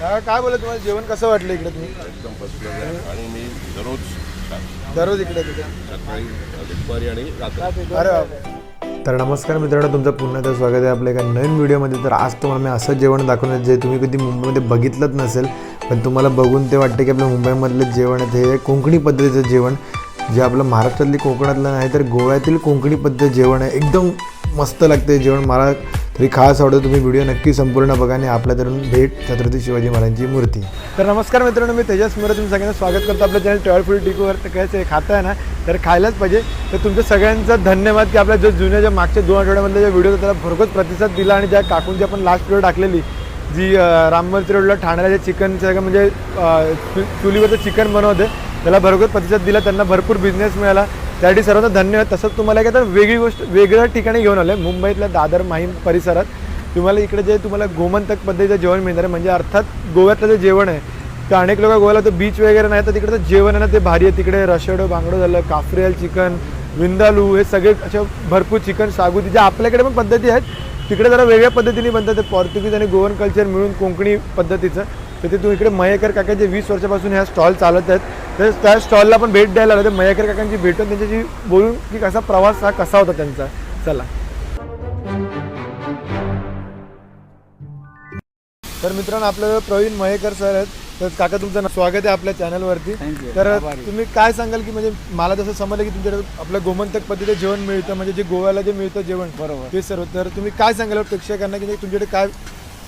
काय काय बोलत तुम्हाला? जेवण कसं वाटलं इकडे तुम्ही? एकदम फर्स्ट क्लास आहे. आणि मी दररोज खातो. दररोज इकडे सकाळी दुपारी आणि रात्री. अरे बापरे. तर नमस्कार मित्रांनो तुमचं पुन्हा एकदा स्वागत आहे आपल्या एका नवीन व्हिडिओमध्ये. तर आज तुम्हाला मी असं जेवण दाखवणार जे तुम्ही कधी मुंबईमध्ये बघितलंच नसेल पण तुम्हाला बघून ते वाटते की आपलं मुंबईमधलं जेवण आहे ते कोकणी पद्धतीचं जेवण जे आपलं महाराष्ट्रातली कोकणातलं नाही तर गोव्यातील कोकणी पद्धत जेवण आहे. एकदम मस्त लागते जेवण. मला तरी खास आवडतं तुम्ही व्हिडिओ नक्की संपूर्ण बघा आणि आपल्या तरुण भेट छत्रपती शिवाजी महाराजांची मूर्ती. तर नमस्कार मित्रांनो मी तेजस मिरा तुम्ही सगळ्यांना स्वागत करतो आपल्या चॅनल ट्रॅव्हल फूड टिकूवर तर कसं खातं आहे ना तर खायलाच पाहिजे. तर तुमच्या सगळ्यांचा धन्यवाद की आपल्या जो जुन्या ज्या मागच्या दोन आठवड्यामधले जे व्हिडिओ त्याला भरपूर प्रतिसाद दिला आणि ज्या काकूंची आपण लास्ट व्हिडिओ टाकलेली जी अं, रोडला ठाण्याला जे चिकन सगळं म्हणजे चु- चुलीवरचं चिकन बनवते त्याला भरपूर प्रतिसाद दिला. त्यांना भरपूर बिझनेस मिळाला. त्यासाठी सर्वांना धन्यवाद. तसंच तुम्हाला काय तर वेगळी गोष्ट वेगळ्या ठिकाणी घेऊन आलं मुंबईतल्या दादर माहीम परिसरात. तुम्हाला इकडे जे तुम्हाला गोमंतक पद्धतीचं जेवण मिळणार आहे म्हणजे अर्थात गोव्यातलं जे जेवण आहे तर अनेक लोक गोव्याला तर बीच वगैरे नाही तर तिकडचं जेवण आहे ना ते भारी आहे. तिकडे रशडो बांगडो झालं काफ्रियल चिकन विंदालू हे सगळे अशा भरपूर चिकन सागुती ज्या आपल्याकडे पण पद्धती आहेत तिकडे जरा वेगळ्या पद्धतीने बनतात ते. पोर्तुगीज आणि गोवन कल्चर मिळून कोकणी पद्धतीचं. तर ते तू इकडे मयेकर काका जे वीस वर्षापासून ह्या स्टॉल चालत आहेत. तर त्या स्टॉलला पण भेट द्यायला तर मयेकर काकांची भेटून त्यांच्याशी बोलून की कसा प्रवास हा कसा होता त्यांचा? चला. तर मित्रांनो आपल्याला प्रवीण मयेकर सर आहेत. तर काका तुमचं ना- स्वागत आहे आपल्या चॅनलवरती तर तुम्ही काय सांगाल की म्हणजे मला जसं समजलं की तुमच्याकडे आपलं गोमंतक पद्धतीचं जेवण मिळतं म्हणजे जे गोव्याला जे मिळतं जेवण बरोबर. ते सर्व. तर तुम्ही काय सांगाल प्रेक्षकांना की तुमच्याकडे काय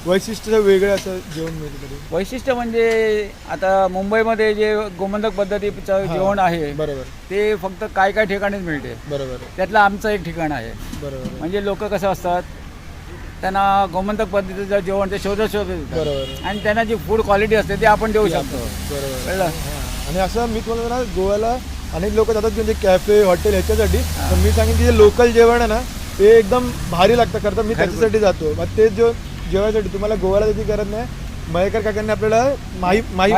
वैशिष्ट्य वेगळं असं जेवण मिळतं वैशिष्ट्य म्हणजे आता मुंबईमध्ये जे गोमंतक पद्धतीचं जेवण आहे बरोबर. ते फक्त काय काय ठिकाणीच मिळते. बरोबर. त्यातलं आमचं एक ठिकाण आहे. बरोबर. म्हणजे लोक कसं असतात त्यांना गोमंतक पद्धतीचं जेवण ते शोधत शोधत. बरोबर. आणि त्यांना जी फूड क्वालिटी असते ती आपण देऊ शकतो. बरोबर. आणि असं मी तुम्हाला ना गोव्याला अनेक लोक जातात म्हणजे कॅफे हॉटेल ह्याच्यासाठी. पण मी सांगेन की जे लोकल जेवण आहे ना ते एकदम भारी लागतं. करता मी त्याच्यासाठी जातो. मग ते जो जेवायसाठी तुम्हाला गोव्याला त्याची गरज नाही. मयेकर काकांनी आपल्याला माही माही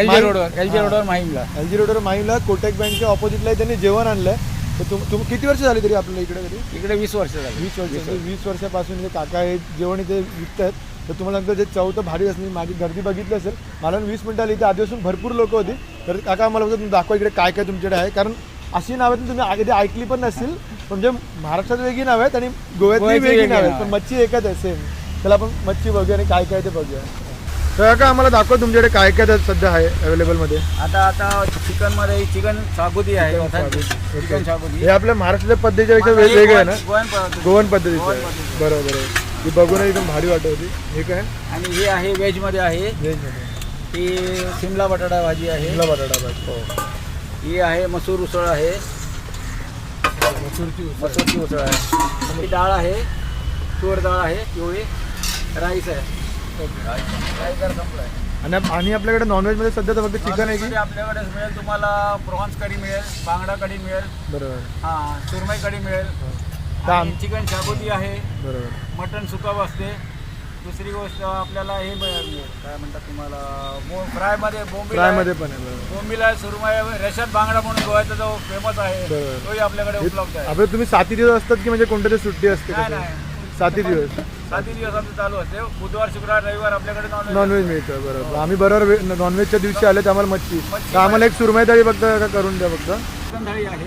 एल जी रोडवर एल जी रोडवर माहीमला. एल जी रोडवर माहीला कोटक बँकच्या ऑपोजिटला त्यांनी जेवण आणलंय. तर तुम तुम किती वर्ष झाली तरी आपल्याला इकडे तरी? इकडे वीस वर्ष झाली. वीस वर्ष वीस वर्षापासून जे काका हे जेवण इथे विकतात तर तुम्हाला सांगतो जे चव तर भारी असली. माझी गर्दी बघितली असेल. मला वीस मिनिटं आली. इथे आधीपासून भरपूर लोक होती. तर काका मला तुम्ही दाखवा इकडे काय काय तुमच्याकडे आहे. कारण अशी नावं तुम्ही आधी ऐकली पण नसतील म्हणजे महाराष्ट्रात वेगळी नावं आहेत आणि गोव्यातली गोव्याची वेगळी नावं आहेत. पण मच्छी एकच आहे सेम त्याला आपण मच्छी बघूया आणि काय काय ते बघूया. तर काका आम्हाला दाखवा तुमच्याकडे काय काय त्यात सध्या आहे अवेलेबलमध्ये. आता आता चिकनमध्ये चिकन सागुती आहे चिकन सागुती हे आपल्या महाराष्ट्राच्या पद्धतीच्या पेक्षा वेगवेगळं आहे ना? गोवन पद्धती. गोवन पद्धतीचं गोवन आहे. पद्धतीचं. बरोबर बरोबर. ती बघून एकदम भारी वाटत होती. हे काय? आणि हे आहे व्हेजमध्ये आहे. व्हेजमध्ये. ही शिमला बटाटा भाजी आहे. शिमला बटाटा भाजी हो. ही आहे मसूर उसळ आहे. मसूरची उसळ. मसूरची उसळ आहे. ही डाळ आहे. तूर डाळ आहे पिवळी. राईस आहे. राईस जर संपला आहे आणि आणि आपल्याकडे नॉनव्हेजमध्ये सध्या तर फक्त चिकन आहे की? मध्ये आपल्याकडे मिळेल तुम्हाला प्रॉन्स कढी मिळेल बांगडा कढी मिळेल बरोबर. हा सुरमई कढी मिळेल. चिकन शाबुती आहे. बरोबर. मटन सुका असते दुसरी गोष्ट आपल्याला हे मिळेल. काय म्हणतात तुम्हाला? फ्रायमध्ये बोंबील आहे. मध्ये पण आहे बरोबर. बोंबील आहे रेशात बांगडा म्हणून गोव्याचा जो फेमस आहे बरोबर. तोही आपल्याकडे उपलब्ध आहे. आपले तुम्ही साती दिवस असतात की म्हणजे कोणत्या सुट्टी असते नाही कसं? नाही. साती दिवस. साती दिवस आमचं चालू असते बुधवार शुक्रवार रविवार आपल्याकडे नॉन नॉनव्हेज मिळतं बरोबर. आम्ही बरोबर नॉनव्हेजच्या दिवशी आले तर आम्हाला मच्छी. मच्छी तर आम्हाला एक सुरमई थाळी फक्त का करून द्या फक्त. चिकन थाळी आहे.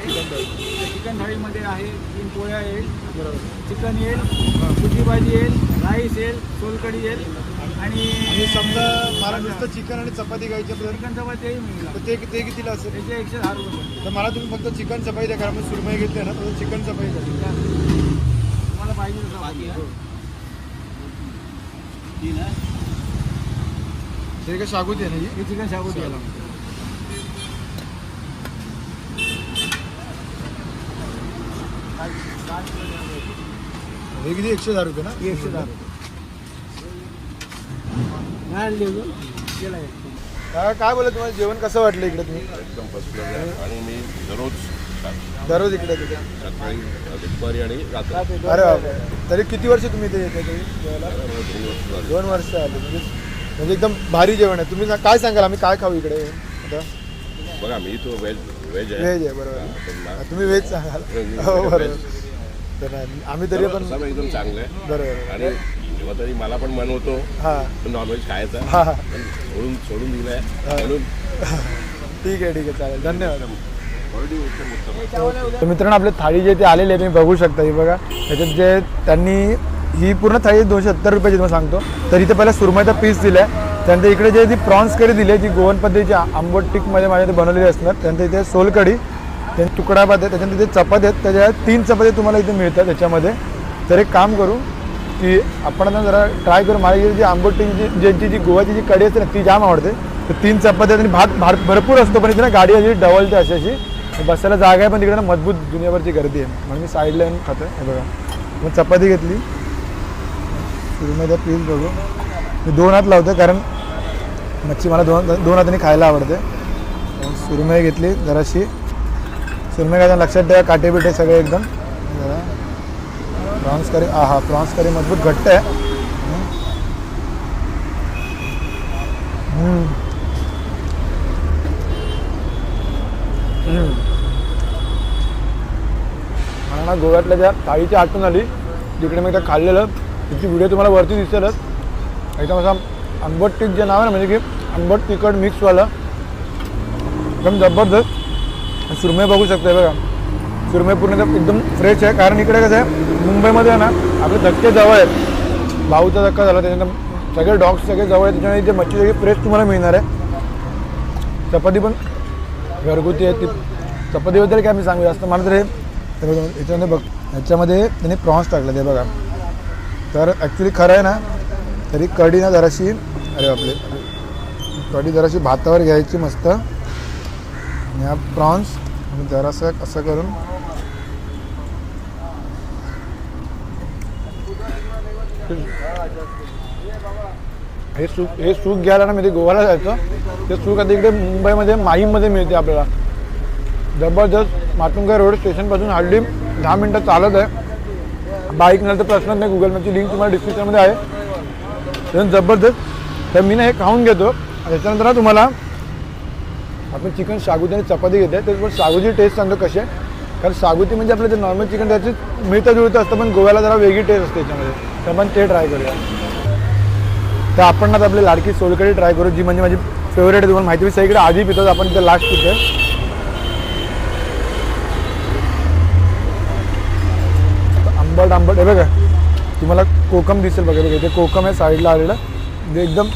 चिकन थाळीमध्ये आहे तीन पोळ्या येईल. बरोबर. चिकन येईल सुकी भाजी येईल राईस येईल सोलकढी येईल आणि आणि समजा मला नुसतं चिकन आणि चपाती घ्यायची चिकन चपाती मिळेल. ते ते कितीला असेल? त्याचे एकशे दहा रुपये तर मला तुम्ही फक्त चिकन चपाती द्या कारण आपण सुरमई घेतली ना तर चिकन चपाती द्या. तुम्हाला पाहिजे तसं भाजी हे काय शागुती आहे ना ही? हे चिकन शाबूती आहे. हे किती? एकशे दहा रुपये ना? एकशे दहा रुपये. काय काय बोलत तुम्हाला? जेवण कसं वाटलं इकडे तुम्ही? एकदम फर्स्ट क्लास आहे. आणि मी दररोज. दररोज इकडे तिथे सकाळी दुपारी आणि रात्री. अरे बापरे. तरी किती वर्ष तुम्ही इथे येते तरी जेवायला? दोन वर्ष झाली. दोन वर्ष आले म्हणजे म्हणजे एकदम भारी जेवण आहे. तुम्ही सा- काय सांगाल? आम्ही काय खाऊ इकडे? आता? बघा मी तो व्हेज व्हेज आहे. व्हेज आहे बरोबर. पण मा- तुम्ही व्हेज सांगाल. हो बरोबर. तर नाही, आम्ही तरी पण सर्व एकदम चांगलं आहे. बरोबर. आणि तेव्हा तरी मला पण मन होतो हां. नॉनव्हेज खायचा. हां. हां पण सोडून सोडून दिलंय. म्हणून ठीक आहे ठीक आहे. चालेल. धन्यवाद. तर मित्रांनो आपले थाळी जे ते आलेले आहे तुम्ही बघू शकता ही बघा. त्याच्यात जे त्यांनी ही पूर्ण थाळी दोनशे सत्तर रुपयाची तुम्हाला सांगतो. तर इथे पहिला सुरमईचा पीस दिला आहे त्यानंतर इकडे जे ती प्रॉन्स करी दिली आहे जी गोवन पद्धतीची आंबट टिकमध्ये माझ्या इथे बनवलेली असणार. त्यानंतर इथे सोलकढी त्यांनी तुकडा भात आहे त्याच्यानंतर इथे चपाती आहेत. त्याच्या तीन चपाती तुम्हाला इथे मिळतात त्याच्यामध्ये. तर एक काम करू की आपण आता जरा ट्राय करू. मला जी आंबट टिक ज्यांची जी गोवाची जी कढी असते ना ती जाम आवडते. तर तीन चपाती आणि भात भात भरपूर असतो पण इथे ना गाडी अशी डबलते अशी अशी. बसायला जागा आहे पण तिकडे ना मजबूत दुनियाभरची गर्दी आहे. म्हणून मी साईडला येऊन खातो हे बघा. मग चपाती घेतली. सुरमईचा पीस बघू. मी दोन हात लावतो कारण मच्छी मला दोन दोन हाताने खायला आवडते. सुरमई घेतली जराशी. सुरमई काय लक्षात ठेवा काटे बिटे सगळे एकदम. जरा. प्रॉन्स करी हा हा प्रॉन्स करी मजबूत घट्ट आहे हम्म. हम्म. मला ना गोव्यातल्या ज्या थाळीची आठवण आली जिकडे मी त्या खाल्लेलं तिची व्हिडिओ तुम्हाला वरती दिसेलच. एकदम असा आंबट टीक जे नाव आहे ना म्हणजे की आंबट तिखट मिक्सवालं. एकदम जबरदस्त. सुरमे बघू शकता बघा. सुरमे पूर्ण एकदम- एकदम फ्रेश आहे. कारण इकडे कसं आहे मुंबईमध्ये आहे ना आपले धक्के जवळ आहेत. भाऊचा धक्का झाला त्याच्यानंतर सगळे डॉग्स सगळे जवळ आहेत. त्याच्यामुळे इथे मच्छी सगळी फ्रेश तुम्हाला मिळणार आहे. चपाती पण घरगुती आहे ती. चपातीबद्दल काय मी सांगू? जास्त मला तर हे हे बघा याच्यामध्ये बघ ह्याच्यामध्ये त्याने प्रॉन्स टाकलं ते बघा. तर ॲक्च्युली खरं आहे ना तरी कढी ना जराशी अरे आपले कढी जराशी भातावर घ्यायची मस्त. आणि हा प्रॉन्स जरासं असं करून. हे सूप हे सूप घ्यायला ना मी ते गोव्याला जायचं. ते सूप आता इकडे मुंबईमध्ये माहीममध्ये मिळते आपल्याला. जबरदस्त मातुंगा रोड स्टेशनपासून हार्डली दहा मिनटं चालत आहे. बाईक तर प्रश्नच नाही गुगल मॅपची लिंक तुम्हाला डिस्क्रिप्शनमध्ये आहे. एकदम जबरदस्त. तर मी ना हे खाऊन घेतो. त्याच्यानंतर ना तुम्हाला आपण चिकन सागुती आणि चपाती घेते. त्याच्यावर सागूची टेस्ट सांगतो कशी आहे. कारण सागुती म्हणजे आपलं जे नॉर्मल चिकन त्याची मिळतं जुळतं असतं पण गोव्याला जरा वेगळी टेस्ट असते त्याच्यामध्ये. तर आपण ते ट्राय करूया. तर आपण आता आपली लाडकी सोलकडी ट्राय करू जी म्हणजे माझी फेवरेट आहे तुम्हाला माहिती मी सगळीकडे आधी पितो आपण ते लास्ट पितो आंबट डांबट. हे बघा तुम्हाला कोकम दिसेल बघा बघा इथे कोकम आहे साईडला आलेलं. ते एकदम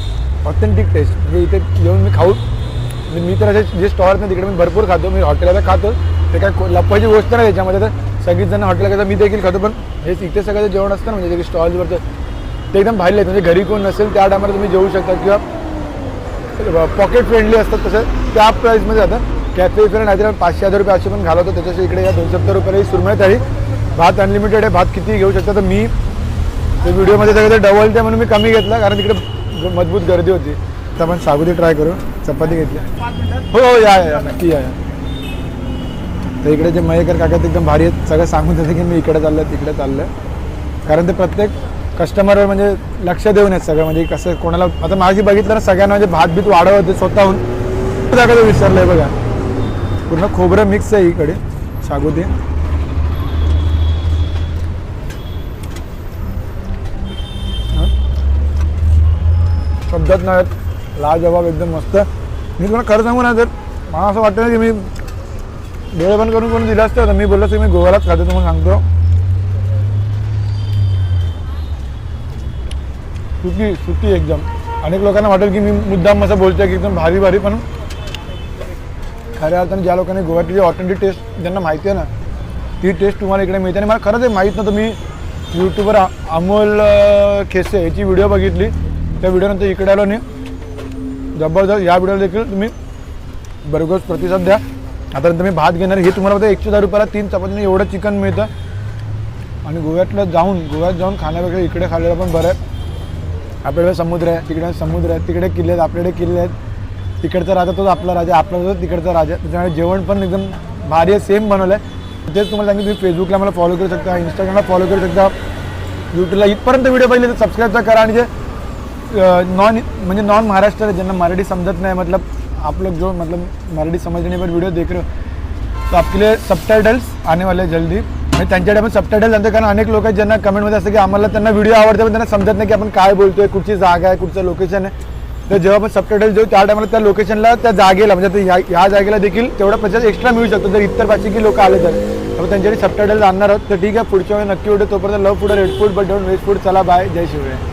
ऑथेंटिक टेस्ट म्हणजे इथे येऊन मी खाऊ म्हणजे मी तर असे जे स्टॉल ना तिकडे मी भरपूर खातो. मी हॉटेलला खातो. ते काय को- लपवायची गोष्ट नाही त्याच्यामध्ये तर सगळीच जण हॉटेलला खातात मी देखील खातो. पण हे इथे सगळं जेवण असतं ना म्हणजे जे स्टॉल्सवरचं ते एकदम भारी आहेत. म्हणजे घरी कोण नसेल त्या टायमाला तुम्ही जेवू शकता. किंवा पॉकेट फ्रेंडली असतात तसं त्या प्राईसमध्ये जातं कॅफे फ्रेंड नाहीतर पाचशे हजार रुपये असे पण घालवतो त्याच्याशी इकडे या दोनशे सत्तर रुपयाला ही सुरमई थाळी. भात अनलिमिटेड आहे भात किती घेऊ शकता. तर मी ते व्हिडिओमध्ये सगळं डबल ते म्हणून मी कमी घेतला कारण तिकडे मजबूत गर्दी होती. तर आपण सागुदी ट्राय करू. चपाती घेतली. हो हो या या, या. नक्की या या. तर इकडे जे मयेकर काका एकदम भारी आहेत. सगळं सांगून देते की मी इकडे चाललं तिकडे चाललं कारण ते प्रत्येक कस्टमरवर म्हणजे लक्ष देऊन आहेत सगळं. म्हणजे कसं कोणाला आता माझी बघितलं ना सगळ्यांना म्हणजे भात बीत वाढवते स्वतःहून. जागा विसरलं विसरलंय बघा. पूर्ण खोबरं मिक्स आहे इकडे सागुदी. शब्दात नाही लाजवाब एकदम मस्त. मी तुम्हाला खरं सांगू ना तर मला असं वाटतं ना की मी डोळे बंद करून कोणी दिलं असतं तर मी बोललो की मी गोव्यालाच खाते तुम्हाला सांगतो. सुकी सुकी एकदम. अनेक लोकांना वाटेल की मी मुद्दाम असं बोलतोय की एकदम भारी भारी पण खऱ्या अर्थाने ज्या लोकांनी गोव्यातली जी ऑथेंटिक टेस्ट ज्यांना माहिती आहे ना ती टेस्ट तुम्हाला इकडे मिळते. आणि मला खरंच माहीत नव्हतं. मी यूट्यूबवर अमोल खेसे याची व्हिडिओ बघितली. त्या व्हिडिओनंतर इकडे आलो आणि जबरदस्त या व्हिडिओला देखील तुम्ही भरघोस प्रतिसाद द्या. आतापर्यंत मी भात घेणार हे तुम्हाला फक्त एकशे दहा रुपयाला तीन चपातीने एवढं चिकन मिळतं. आणि गोव्यातलं जाऊन गोव्यात जाऊन खाण्यापेक्षा इकडे खाल्लेलं पण बरं आहे. आपल्याकडे समुद्र आहे तिकडे समुद्र आहे तिकडे किल्ले आहेत आपल्याकडे किल्ले आहेत. तिकडचा राजा तोच आपला राजा आपला तोच तिकडचा राजा त्याच्यामुळे जेवण पण एकदम भारी आहे सेम बनवलं आहे तेच तुम्हाला सांगितलं तुम्ही फेसबुकला मला फॉलो करू शकता इंस्टाग्रामला फॉलो करू शकता. यूट्यूबला इथपर्यंत व्हिडिओ पाहिजे तर सबस्क्राईबचा करा आणि जे नॉन म्हणजे नॉन महाराष्ट्र ज्यांना मराठी समझत नहीं मतलब आप लोग जो मतलब मराठी समझने पर वीडियो देख रहे हो तो आपके लिए सब आने वाले जल्दी. म्हणजे त्यांच्याकडे आपण सबटायटल आणतो कारण अनेक लोक आहेत ज्यांना कमेंटमध्ये असतं की आम्हाला त्यांना व्हिडिओ आवडते पण त्यांना समजत नाही की आपण काय बोलतोय कुठची जागा आहे कुठचं लोकेशन आहे. तर जेव्हा आपण सबटायटल देऊ त्या टायमाला त्या लोकेशनला त्या जागेला म्हणजे ह्या ह्या जागेला देखील तेवढा पैसा एक्स्ट्रा मिळू शकतो. जर इतर भाषिकी लोक आले तर. आपण त्यांच्याकडे सबटायटल्स आणणार आहोत. तर ठीक आहे पुढच्या वेळी नक्की उठे तोपर्यंत love food red food but don't waste food चला बाय जय शिवराय.